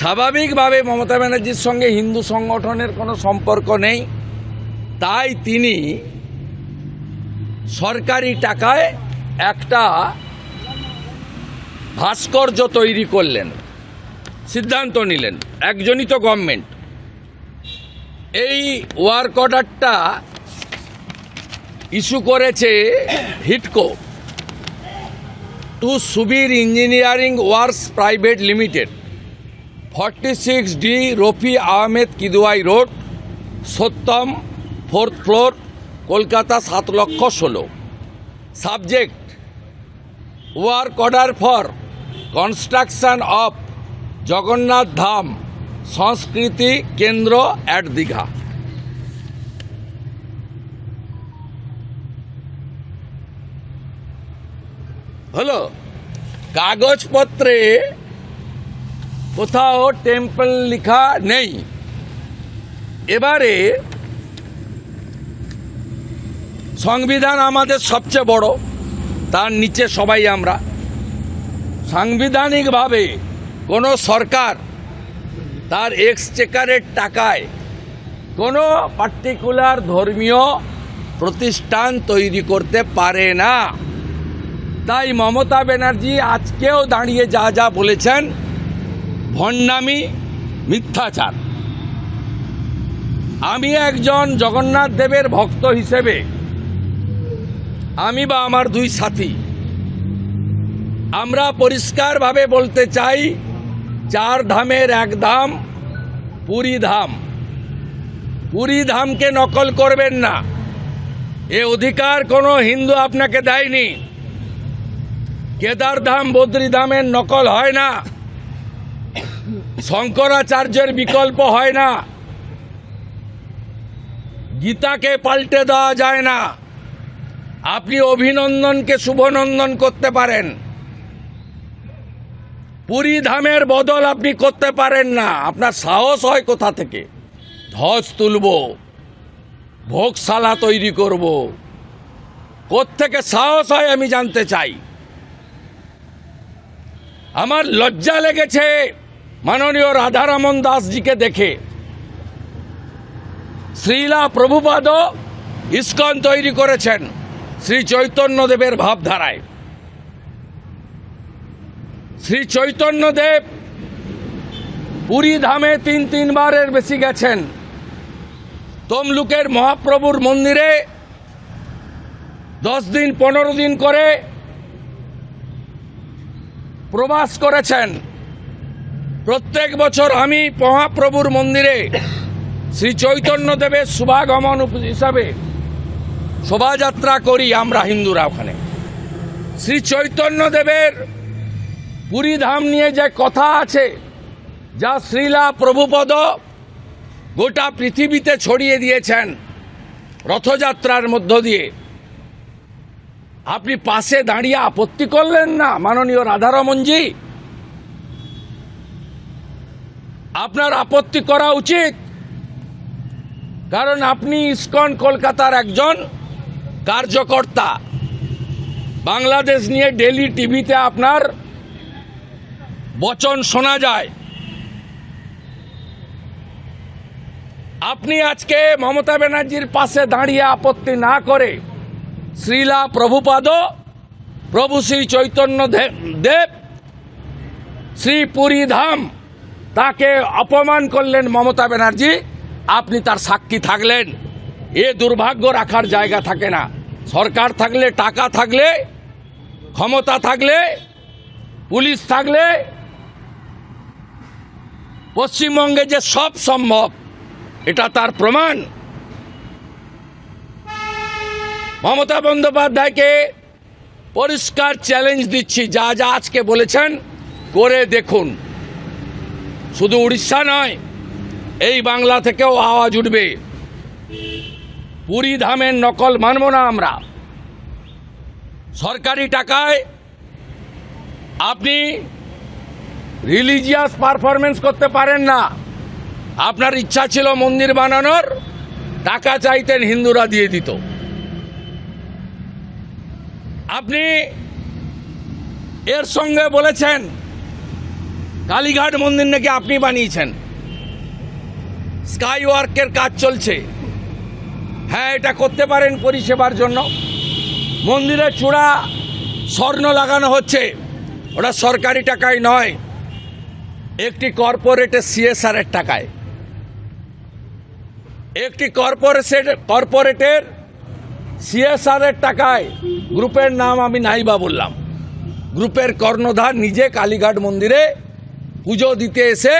স্বাভাবিকভাবে মমতা ব্যানার্জির সঙ্গে হিন্দু সংগঠনের কোনো সম্পর্ক নেই। তাই তিনি সরকারি টাকায় একটা ভাস্কর্য তৈরি করলেন, সিদ্ধান্ত নিলেন, একজনই তো গভর্নমেন্ট এই ওয়ার্ক অর্ডারটা ইস্যু করেছে Hitco to Subir engineering works private limited. Forty six D Rafi Ahmed Kidwai road, Satyam, fourth floor, Kolkata সাত লক্ষ ষোলো। Subject, work order for construction of Jagannath Dham, সংস্কৃতি কেন্দ্র অ্যাট দীঘা। হলো কাগজপত্রে কোথাও টেম্পল লেখা নেই। এবারে সংবিধান আমাদের সবচেয়ে বড়, তার নিচে সবাই আমরা। সাংবিধানিকভাবে কোনো সরকার তার এক্সচেকারের টাকায় কোনো পার্টিকুলার ধর্মীয় প্রতিষ্ঠান তৈরি করতে পারে না। তাই মমতা ব্যানার্জি আজকেও দাঁড়িয়ে যা যা বলেছেন ভণ্ডামি, মিথ্যাচার। আমি একজন জগন্নাথ দেবের ভক্ত হিসেবে, আমি বা আমার দুই সাথী, আমরা পরিষ্কারভাবে বলতে চাই, চার ধামের এক ধাম, পুরী ধাম। পুরী ধামকে নকল করবেন না। এ অধিকার কোনো হিন্দু আপনাকে দেয়নি। কেদার ধাম বদ্রী ধামের নকল হয় না। শঙ্করাচার্যের বিকল্প হয় না। গীতাকে পাল্টে দেওয়া যায় না। আপনি অভিনন্দনকে শুভনন্দন করতে পারেন। পুরী ধামের বদল আপনি করতে পারেন না। আপনার সাহস হয় কোথা থেকে? ধ্বজ তুলব, ভোগশালা তৈরি করব। কোত্থেকে সাহস হয় আমি জানতে চাই। আমার লজ্জা লেগেছে। মাননীয় রাধারামন দাসজিকে দেখে শ্রীলা প্রভুপাদ ইস্কন তৈরি করেছেন শ্রী চৈতন্যদেবের ভাবধারায়। শ্রী চৈতন্যদেব পুরী ধামে তিন তিনবারের বেশি গেছেন। তমলুকের মহাপ্রভুর মন্দিরে দশ দিন, পনেরো দিন করে প্রবাস করেছেন। প্রত্যেক বছর আমি মহাপ্রভুর মন্দিরে শ্রী চৈতন্যদেবের শুভাগমন হিসাবে শোভাযাত্রা করি আমরা হিন্দুরা ওখানে। শ্রী চৈতন্যদেবের পুরী ধাম নিয়ে যে কথা আছে, যা শ্রীলা প্রভুপদ গোটা পৃথিবীতে ছড়িয়ে দিয়েছেন রথযাত্রার মধ্য দিয়ে। আপনি পাশে দাঁড়িয়ে আপত্তি করলেন না, মাননীয় রাধারমনজি আপনার আপত্তি করা উচিত। কারণ আপনি ইসকন, কলকাতার একজন কার্যকর্তা। বাংলাদেশ নিয়ে ডেলি টিভিতে আপনার বচন শোনা যায়। আপনি আজকে মমতা ব্যানার্জির পাশে দাঁড়িয়ে আপত্তি না করে শ্রীলা প্রভুপাদ, প্রভু শ্রী চৈতন্য দেব, শ্রী পুরী ধাম তাকে অপমান করলেন মমতা ব্যানার্জি। আপনি তার সাক্ষী থাকলেন। এ দুর্ভাগ্য রাখার জায়গা থাকে না। সরকার থাকলে, টাকা থাকলে, ক্ষমতা থাকলে, পুলিশ থাকলে, পশ্চিমবঙ্গে যে সব সম্ভব, এটা তার প্রমাণ। মমতা বন্দ্যোপাধ্যায়কে পরিষ্কার চ্যালেঞ্জ দিচ্ছি। যা যা আজকে বলেছেন, করে দেখুন। শুধু উড়িষ্যা নয়, এই বাংলা থেকেও আওয়াজ উঠবে। পুরী ধামের নকল মানব না আমরা। সরকারি টাকায় আপনি রিলিজিয়াস পারফরমেন্স করতে পারেন না। আপনার ইচ্ছা ছিল মন্দির বানানোর, টাকা চাইতেন হিন্দুরা দিয়ে দিত। আপনি এর সঙ্গে বলেছেন কালীঘাট মন্দির নাকি আপনি বানিয়েছেন? স্কাই ওয়ার্কের কাজ চলছে। হ্যাঁ এটা করতে পারেন পরিষেবার জন্য। মন্দিরের চূড়া স্বর্ণ লাগানো হচ্ছে। ওটা সরকারি টাকায় নয়, একটি কর্পোরেটের সিএসআর এর টাকায়। একটি কর্পোরেট কর্পোরেটের সিএসআর এর টাকায় গ্রুপের নাম আমি নাইবা বললাম। গ্রুপের কর্ণধার নিজে কালীঘাট মন্দিরে পুজো দিতে এসে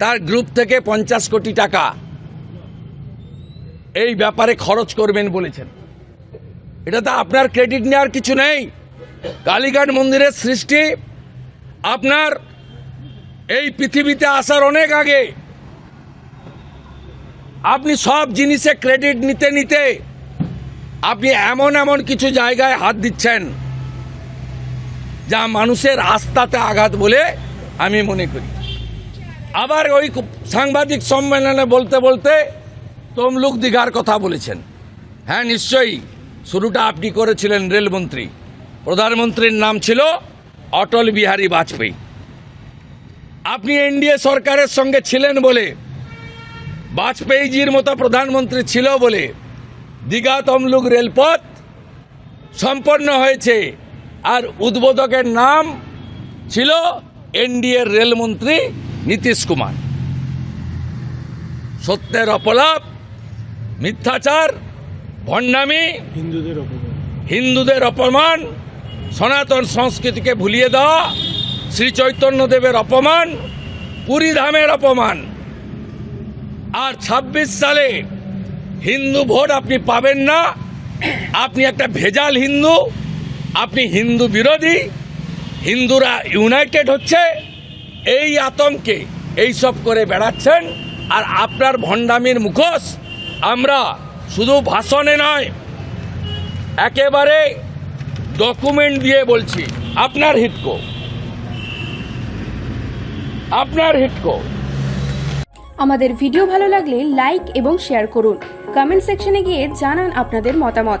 তার গ্রুপ থেকে পঞ্চাশ কোটি টাকা এই ব্যাপারে খরচ করবেন বলেছেন। এটা তো আপনার ক্রেডিট নেওয়ার কিছু নেই। কালীঘাট মন্দিরের সৃষ্টি আপনার এই পৃথিবীতে আসার অনেক আগে। আপনি সব জিনিসে ক্রেডিট নিতে নিতে আপনি এমন এমন কিছু জায়গায় হাত দিচ্ছেন যা মানুষের আস্থাতে আঘাত বলে আমি মনে করি। আবার ওই সাংবাদিক সম্মেলনে বলতে বলতে তমলুক দিঘার কথা বলেছেন। হ্যাঁ নিশ্চয়ই। শুরুটা আপনি করেছিলেন রেলমন্ত্রী। প্রধানমন্ত্রীর নাম ছিল অটল বিহারী বাজপেয়ী। আপনি এনডিএ সরকারের সঙ্গে ছিলেন বলে, বাজপেয়ীজির মতো প্রধানমন্ত্রী ছিল বলে দীঘা তমলুক রেলপথ সম্পন্ন হয়েছে। আর উদ্বোধকের নাম ছিল এনডিএর রেলমন্ত্রী নীতিশ কুমার। সত্যের অপলাপ মিথ্যাচার ভণ্ডামি হিন্দুদের অপমান। হিন্দুদের অপমান সনাতন সংস্কৃতিকে ভুলিয়ে দেওয়া শ্রী চৈতন্যদেবের অপমান পুরী ধামের অপমান। আর ২৬ সালে হিন্দু ভোট আপনি পাবেন না। আপনি একটা ভেজাল হিন্দু আপনি হিন্দু বিরোধী হিন্দুরা ইউনাইটেড হচ্ছে, এই আতঙ্কে এইসব করে বেড়াচ্ছেন, আর আপনার ভণ্ডামির মুখোশ আমরা শুধু ভাষণে নয়, একেবারে ডকুমেন্ট দিয়ে বলছি, আপনার হিটকো। আপনার হিটকো। আমাদের ভিডিও ভালো লাগলে লাইক এবং শেয়ার করুন। কমেন্ট সেকশনে গিয়ে জানান আপনাদের মতামত।